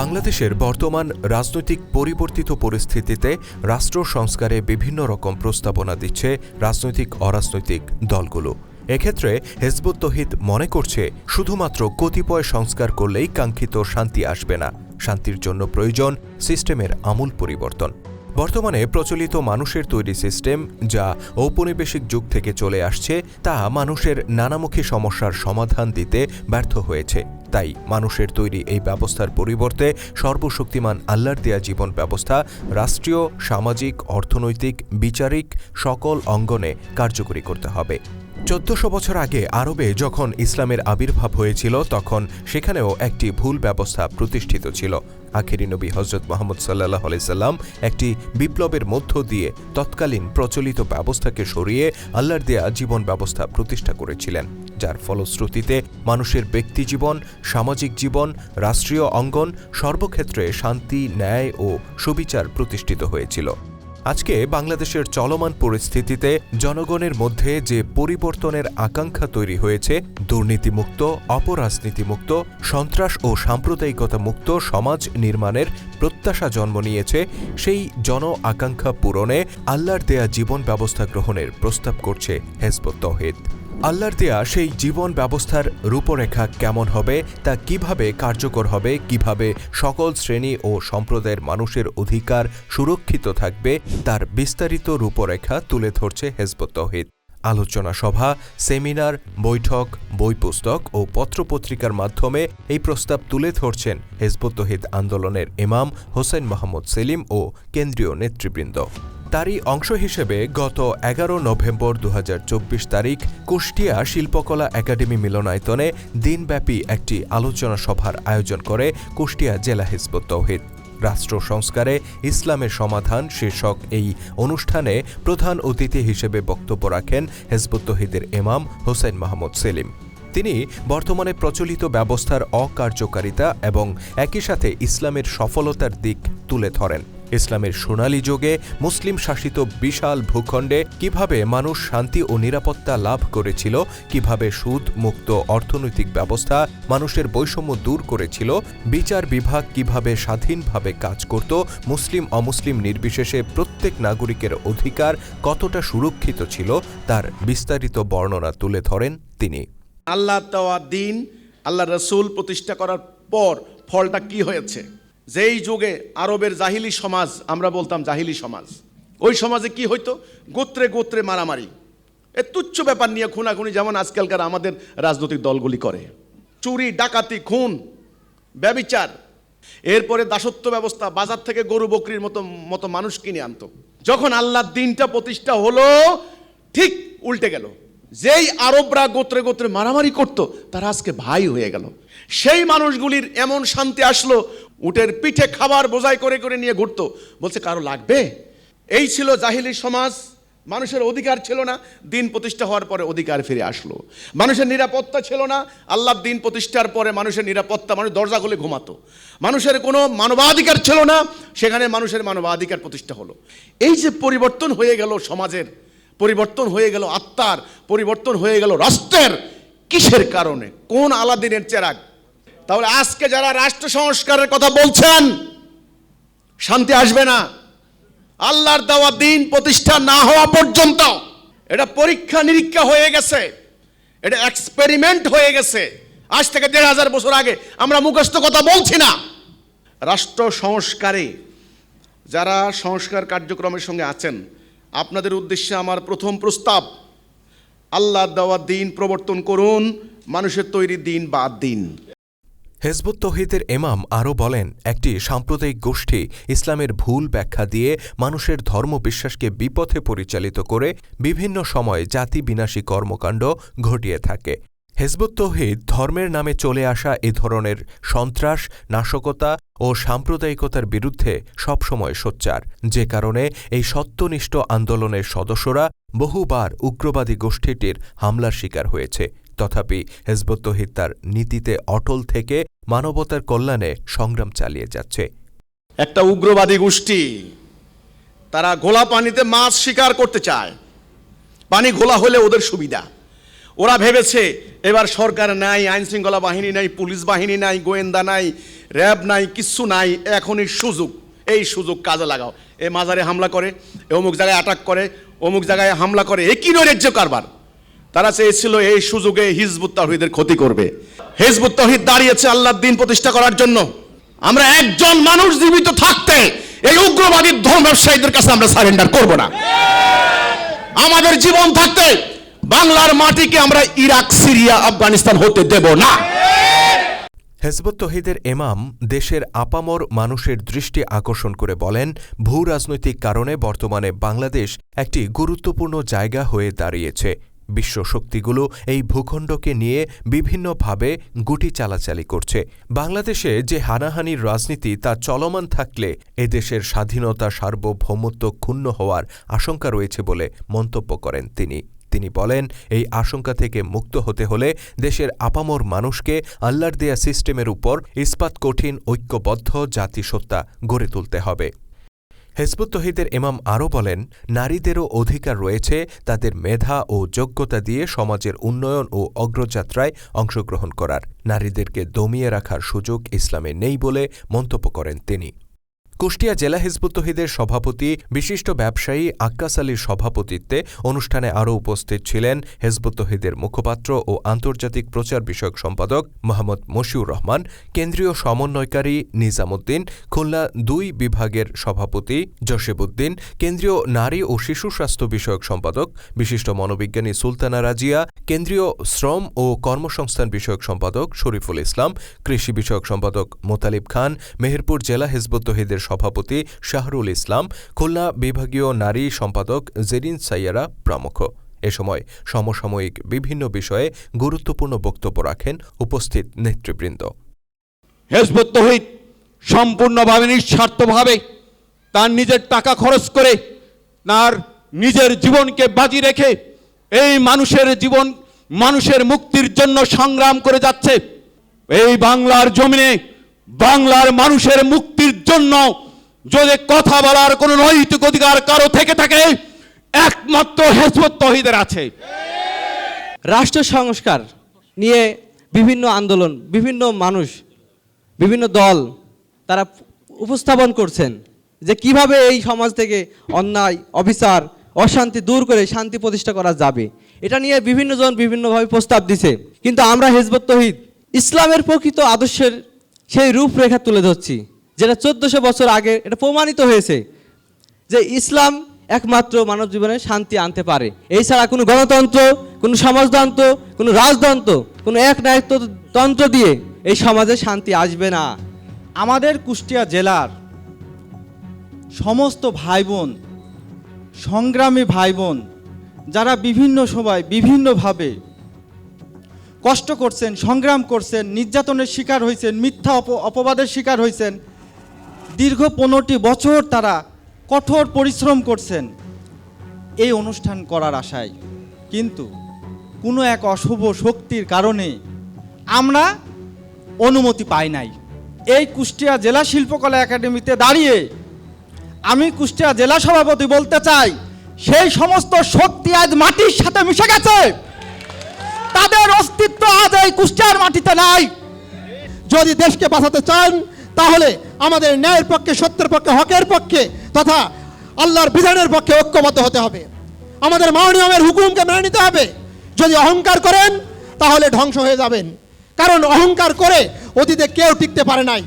বাংলাদেশের বর্তমান রাজনৈতিক পরিবর্তিত পরিস্থিতিতে রাষ্ট্র সংস্কারে বিভিন্ন রকম প্রস্তাবনা দিচ্ছে রাজনৈতিক অরাজনৈতিক দলগুলো। এক্ষেত্রে হেজবুত তহিদ মনে করছে, শুধুমাত্র কতিপয় সংস্কার করলেই কাঙ্ক্ষিত শান্তি আসবে না। শান্তির জন্য প্রয়োজন সিস্টেমের আমূল পরিবর্তন। বর্তমানে প্রচলিত মানুষের তৈরি সিস্টেম, যা ঔপনিবেশিক যুগ থেকে চলে আসছে, তা মানুষের নানামুখী সমস্যার সমাধান দিতে ব্যর্থ হয়েছে। তাই মানুষের তৈরি এই ব্যবস্থার পরিবর্তে সর্বশক্তিমান আল্লাহর দেয়া জীবন ব্যবস্থা রাষ্ট্রীয়, সামাজিক, অর্থনৈতিক, বিচারিক সকল অঙ্গনে কার্যকরী করতে হবে। চোদ্দশো বছর আগে আরবে যখন ইসলামের আবির্ভাব হয়েছিল, তখন সেখানেও একটি ভুল ব্যবস্থা প্রতিষ্ঠিত ছিল। আখেরি নবী হজরত মোহাম্মদ সাল্লাহ সাল্লাম একটি বিপ্লবের মধ্য দিয়ে তৎকালীন প্রচলিত ব্যবস্থাকে সরিয়ে আল্লাহর দেয়া জীবন ব্যবস্থা প্রতিষ্ঠা করেছিলেন, যার ফলশ্রুতিতে মানুষের ব্যক্তি জীবন, সামাজিক জীবন, রাষ্ট্রীয় অঙ্গন সর্বক্ষেত্রে শান্তি, ন্যায় ও সুবিচার প্রতিষ্ঠিত হয়েছিল। আজকে বাংলাদেশের চলমান পরিস্থিতিতে জনগণের মধ্যে যে পরিবর্তনের আকাঙ্ক্ষা তৈরি হয়েছে, দুর্নীতিমুক্ত, অপরাজনীতিমুক্ত, সন্ত্রাস ও সাম্প্রদায়িকতা মুক্ত সমাজ নির্মাণের প্রত্যাশা জন্ম নিয়েছে, সেই জন আকাঙ্ক্ষা পূরণে আল্লাহর দেয়া জীবন ব্যবস্থা গ্রহণের প্রস্তাব করছে হেজবত তহিদ। আল্লাহর দেয়া সেই জীবন ব্যবস্থার রূপরেখা কেমন হবে, তা কীভাবে কার্যকর হবে, কীভাবে সকল শ্রেণি ও সম্প্রদায়ের মানুষের অধিকার সুরক্ষিত থাকবে, তার বিস্তারিত রূপরেখা তুলে ধরছে হেজবত তহিদ। আলোচনা সভা, সেমিনার, বৈঠক বই পুস্তক ও পত্রপত্রিকার মাধ্যমে এই প্রস্তাব তুলে ধরছেন হেজবত আন্দোলনের ইমাম হোসেন মোহাম্মদ সেলিম ও কেন্দ্রীয় নেতৃবৃন্দ। তারই অংশ হিসেবে গত এগারো নভেম্বর দু হাজার চব্বিশ তারিখ কুষ্টিয়া শিল্পকলা একাডেমি মিলনায়তনে দিনব্যাপী একটি আলোচনা সভার আয়োজন করে কুষ্টিয়া জেলা হিজবুত তৌহিদ। রাষ্ট্র সংস্কারে ইসলামের সমাধান শীর্ষক এই অনুষ্ঠানে প্রধান অতিথি হিসেবে বক্তব্য রাখেন হেজবুত তহিদের ইমাম হোসেন মাহমুদ সেলিম। তিনি বর্তমানে প্রচলিত ব্যবস্থার অকার্যকারিতা এবং একই সাথে ইসলামের সফলতার দিক তুলে ধরেন। ইসলামের সোনালী যুগে মুসলিম শাসিত বিশাল ভূখণ্ডে কীভাবে মানুষ শান্তি ও নিরাপত্তা লাভ করেছিল, কীভাবে সুদ, মুক্ত অর্থনৈতিক ব্যবস্থা মানুষের বৈষম্য দূর করেছিল, বিচার বিভাগ কীভাবে স্বাধীনভাবে কাজ করত, মুসলিম অমুসলিম নির্বিশেষে প্রত্যেক নাগরিকের অধিকার কতটা সুরক্ষিত ছিল, তার বিস্তারিত বর্ণনা তুলে ধরেন তিনি। আল্লাহ দিন, আল্লাহ রসুল প্রতিষ্ঠা করার পর ফলটা কি হয়েছে? যেই যুগে আরবের জাহিলি সমাজ, আমরা বলতাম জাহিলি সমাজ। ওই সমাজে কি হইতো? গোত্রে গোত্রে মারামারি। এ তুচ্ছ ব্যাপার নিয়ে খুনাখুনি যেমন আজকালকার আমাদের রাজনৈতিক দলগুলি করে। চুরি, ডাকাতি, খুন, ব্যবিচার। এরপরে দাসত্ব ব্যবস্থা, বাজার থেকে গরু বকরির মতো মতো মানুষ কিনে আনতো। যখন আল্লাহর দিনটা প্রতিষ্ঠা হলো, ঠিক উল্টে গেল। যেই আরবরা গোত্রে গোত্রে মারামারি করত, তারা আজকে ভাই হয়ে গেল। সেই মানুষগুলির এমন শান্তি আসলো উটের পিঠে খাবার বোঝাই করে করে নিয়ে ঘুরতো। বলছে, কারও লাগবে? এই ছিল জাহিলি সমাজ। মানুষের অধিকার ছিল না। দিন প্রতিষ্ঠা হওয়ার পরে অধিকার ফিরে আসলো। মানুষের নিরাপত্তা ছিল না। আল্লাহ দিন প্রতিষ্ঠার পরে মানুষের নিরাপত্তা, মানুষ দরজা খুলে ঘুমাতো। মানুষের কোনো মানবাধিকার ছিল না। সেখানে মানুষের মানবাধিকার প্রতিষ্ঠা হলো। এই যে পরিবর্তন হয়ে গেল সমাজের, পরিবর্তন হয়ে গেল আত্মার, পরিবর্তন হয়ে গেল রাষ্ট্রের, কিসের কারণে? কোন আলাদিনের চেরাগ? তাহলে আজকে যারা রাষ্ট্র সংস্কারের কথা বলছেন, শান্তি আসবে না। আল্লাহর দেওয়া দিন প্রতিষ্ঠা না হওয়া পর্যন্ত এটা পরীক্ষা নিরীক্ষা হয়ে গেছে, এটা এক্সপেরিমেন্ট হয়ে গেছে। আজ থেকে দেড় হাজার বছর আগে আমরা মুখস্থ কথা বলছি না। রাষ্ট্র সংস্কারে যারা সংস্কার কার্যক্রমের সঙ্গে আছেন, আপনাদের উদ্দেশ্যে আমার প্রথম প্রস্তাব আল্লাহ দেওয়া দিন প্রবর্তন করুন, মানুষের তৈরি দিন বাদ দিন। হেজবুত তহিদের এমাম আরও বলেন, একটি সাম্প্রদায়িক গোষ্ঠী ইসলামের ভুল ব্যাখ্যা দিয়ে মানুষের ধর্ম বিশ্বাসকে বিপথে পরিচালিত করে বিভিন্ন সময় জাতি বিনাশী কর্মকাণ্ড ঘটিয়ে থাকে। হেজবুত তৌহিদ ধর্মের নামে চলে আসা এ ধরনের সন্ত্রাস, নাশকতা ও সাম্প্রদায়িকতার বিরুদ্ধে সবসময় সোচ্চার। যে কারণে এই সত্যনিষ্ঠ আন্দোলনের সদস্যরা বহুবার উগ্রবাদী গোষ্ঠীটির হামলার শিকার হয়েছে। তথাপি হেজবত তহিদ নীতিতে অটল থেকে মানবতার কল্যাণে সংগ্রাম চালিয়ে যাচ্ছে। একটা উগ্রবাদী গোষ্ঠী, তারা ঘোলা পানিতে মাছ শিকার করতে চায়। পানি ঘোলা হলে ওদের সুবিধা। ওরা ভেবেছে, এবার সরকার নাই আইন শৃঙ্খলা বাহিনী নাই, পুলিশ বাহিনী নাই, গোয়েন্দা নাই, র্যাব নাই, কিচ্ছু নাই, এখনই সুযোগ। এই সুযোগ কাজে লাগাও। এ মাজারে হামলা করে অমুক জায়গায় অ্যাটাক করে, অমুক জায়গায় হামলা করে, এ কি নৈরাজ্য কারবার? তারা চেয়েছিল এই সুযোগে হিজবুত তাহিদের ক্ষতি করবে। হিজবুত তহিদ দাঁড়িয়েছে আল্লাহর দিন প্রতিষ্ঠা করার জন্য। আমরা একজন মানুষ জীবিত থাকতে এই উগ্রবাদী ধর্ম ব্যবসায়ীদের কাছে আমরা সারেন্ডার করব না। আমাদের জীবন থাকতে বাংলার মাটিকে আমরা ইরাক, সিরিয়া, আফগানিস্তান হতে দেব না। হেজবুত তহিদের এমাম দেশের আপামর মানুষের দৃষ্টি আকর্ষণ করে বলেন ভূ রাজনৈতিক কারণে বর্তমানে বাংলাদেশ একটি গুরুত্বপূর্ণ জায়গা হয়ে দাঁড়িয়েছে। বিশ্ব শক্তিগুলো এই ভূখণ্ডকে নিয়ে বিভিন্নভাবে গুটি চালাচালি করছে। বাংলাদেশে যে হানাহানির রাজনীতি তা চলমান থাকলে এদেশের স্বাধীনতা সার্বভৌমত্ব ক্ষুণ্ণ হওয়ার আশঙ্কা রয়েছে বলে মন্তব্য করেন তিনি। তিনি বলেন, এই আশঙ্কা থেকে মুক্ত হতে হলে দেশের আপামর মানুষকে আল্লাহর দেয়া সিস্টেমের উপর ইস্পাত কঠিন ঐক্যবদ্ধ জাতিসত্তা গড়ে তুলতে হবে। হেজবুত তহিদের আরও বলেন, নারীদেরও অধিকার রয়েছে তাদের মেধা ও যোগ্যতা দিয়ে সমাজের উন্নয়ন ও অগ্রযাত্রায় অংশগ্রহণ করার। নারীদেরকে দমিয়ে রাখার সুযোগ ইসলামে নেই বলে মন্তব্য করেন তিনি। কুষ্টিয়া জেলা হিজবুত তহিদের সভাপতি, বিশিষ্ট ব্যবসায়ী আক্কাস আলীর সভাপতিত্বে অনুষ্ঠানে আরও উপস্থিত ছিলেন হেজবুত তহিদের মুখপাত্র ও আন্তর্জাতিক প্রচার বিষয়ক সম্পাদক মোহাম্মদ মশিউর রহমান, কেন্দ্রীয় সমন্বয়কারী নিজামুদ্দিন, খুলনা দুই বিভাগের সভাপতি জসিবুদ্দিন কেন্দ্রীয় নারী ও শিশু স্বাস্থ্য বিষয়ক সম্পাদক, বিশিষ্ট মনোবিজ্ঞানী সুলতানা রাজিয়া, কেন্দ্রীয় শ্রম ও কর্মসংস্থান বিষয়ক সম্পাদক শরীফুল ইসলাম, কৃষি বিষয়ক সম্পাদক মোতালিব খান, মেহেরপুর জেলা হিজবুত তহিদের সভাপতি শাহরুল ইসলাম, খুলনা বিভাগীয় নারী সম্পাদক জেরিন সাইয়ারা প্রমুখ। এ সময় সমসাময়িক বিভিন্ন বিষয়ে গুরুত্বপূর্ণ বক্তব্য রাখেন উপস্থিত নেতৃবৃন্দ। হেজবুত সম্পূর্ণভাবে নিঃস্বার্থভাবে তার নিজের টাকা খরচ করে তার নিজের জীবনকে বাজি রেখে এই মানুষের জীবন, মানুষের মুক্তির জন্য সংগ্রাম করে যাচ্ছে। এই বাংলার জমিনে বাংলার মানুষের মুক্তির জন্য যদি কথা বলার কোনো নৈতিক অধিকার কারও থেকে থাকে, একমাত্র হেজবুত তহিদের আছে। রাষ্ট্র সংস্কার নিয়ে বিভিন্ন আন্দোলন, বিভিন্ন মানুষ, বিভিন্ন দল তারা উপস্থাপন করছেন যে কীভাবে এই সমাজ থেকে অন্যায়, অবিচার, অশান্তি দূর করে শান্তি প্রতিষ্ঠা করা যাবে। এটা নিয়ে বিভিন্ন জন বিভিন্নভাবে প্রস্তাব দিছে। কিন্তু আমরা হেজবত তহিদ, ইসলামের প্রকৃত আদর্শের সেই রূপরেখা তুলে ধরছি, যেটা চোদ্দশো বছর আগে এটা প্রমাণিত হয়েছে যে ইসলাম একমাত্র মানব জীবনে শান্তি আনতে পারে। এছাড়া কোনো গণতন্ত্র, কোনো সমাজতন্ত্র, কোনো রাজতন্ত্র, কোনো এক তন্ত্র দিয়ে এই সমাজে শান্তি আসবে না। আমাদের কুষ্টিয়া জেলার সমস্ত ভাই বোন সংগ্রামী ভাই বোন যারা বিভিন্ন সময় বিভিন্নভাবে কষ্ট করছেন, সংগ্রাম করছেন, নির্যাতনের শিকার হয়েছেন, মিথ্যা অপ, অপবাদের শিকার হয়েছেন। দীর্ঘ পনেরোটি বছর তারা কঠোর পরিশ্রম করছেন এই অনুষ্ঠান করার আশায়। কিন্তু কোনো এক অশুভ শক্তির কারণে আমরা অনুমতি পাই নাই। এই কুষ্টিয়া জেলা শিল্পকলা একাডেমিতে দাঁড়িয়ে আমি কুষ্টিয়া জেলা সভাপতি বলতে চাই, সেই সমস্ত শক্তি আজ মাটির সাথে মিশে গেছে। তাদের অস্তিত্ব আজ এই কুষ্টিয়ার মাটিতে নাই। যদি দেশকে বাঁচাতে চান, তাহলে আমাদের ন্যায়ের পক্ষে, সত্যের পক্ষে, হকের পক্ষে তথা আল্লাহর বিধানের পক্ষে ঐক্যবদ্ধ হতে হবে। আমাদের মাননীয়মের হুকুমকে মেনে নিতে হবে। যদি অহংকার করেন, তাহলে ধ্বংস হয়ে যাবেন। কারণ অহংকার করে অতীতে কেউ টিকতে পারে নাই।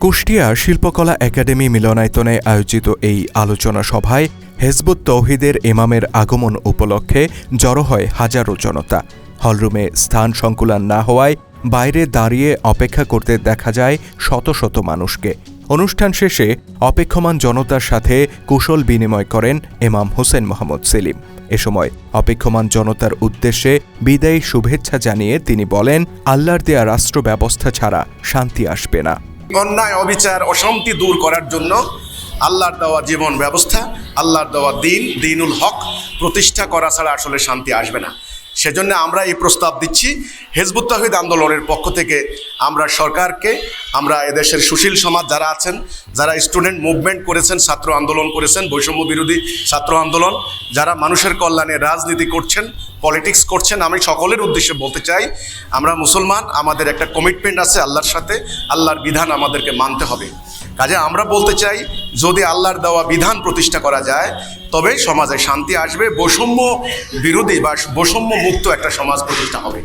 কুষ্টিয়া শিল্পকলা একাডেমি মিলনায়তনে আয়োজিত এই আলোচনা সভায় হেজবুত তৌহিদের ইমামের আগমন উপলক্ষে জড়ো হয় হাজারো জনতা। হলরুমে স্থান সংকুলান না হওয়ায় বাইরে দাঁড়িয়ে অপেক্ষা করতে দেখা যায় শত শত মানুষকে। অনুষ্ঠান শেষে অপেক্ষমান জনতার সাথে কুশল বিনিময় করেন এমাম হোসেন মোহাম্মদ সেলিম। এ সময় অপেক্ষমান জনতার উদ্দেশ্যে বিদায়ী শুভেচ্ছা জানিয়ে তিনি বলেন, আল্লাহর দেয়া রাষ্ট্র ব্যবস্থা ছাড়া শান্তি আসবে না। অন্যায়, অবিচার, অশান্তি দূর করার জন্য আল্লাহর দেওয়া জীবন ব্যবস্থা, আল্লাহর দেওয়া দিন, দিনুল হক প্রতিষ্ঠা করা ছাড়া আসলে শান্তি আসবে না। সেজন্য আমরা এই প্রস্তাব দিচ্ছি হেজবুত তাহিদ আন্দোলনের পক্ষ থেকে আমরা সরকারকে, আমরা এদেশের সুশীল সমাজ যারা আছেন, যারা স্টুডেন্ট মুভমেন্ট করেছেন, ছাত্র আন্দোলন করেছেন, বৈষম্য বিরোধী ছাত্র আন্দোলন, যারা মানুষের কল্যাণে রাজনীতি করছেন পলিটিক্স করছেন, আমি সকলের উদ্দেশ্যে বলতে চাই, আমরা মুসলমান, আমাদের একটা কমিটমেন্ট আছে আল্লাহর সাথে, আল্লাহর বিধান আমাদেরকে মানতে হবে। কাজে আমরা বলতে চাই, যদি আল্লাহর দেওয়া বিধান প্রতিষ্ঠা করা যায়, তবে সমাজে শান্তি আসবে, বৈষম্য বিরোধী বা বৈষম্য মুক্ত একটা সমাজ প্রতিষ্ঠা হবে।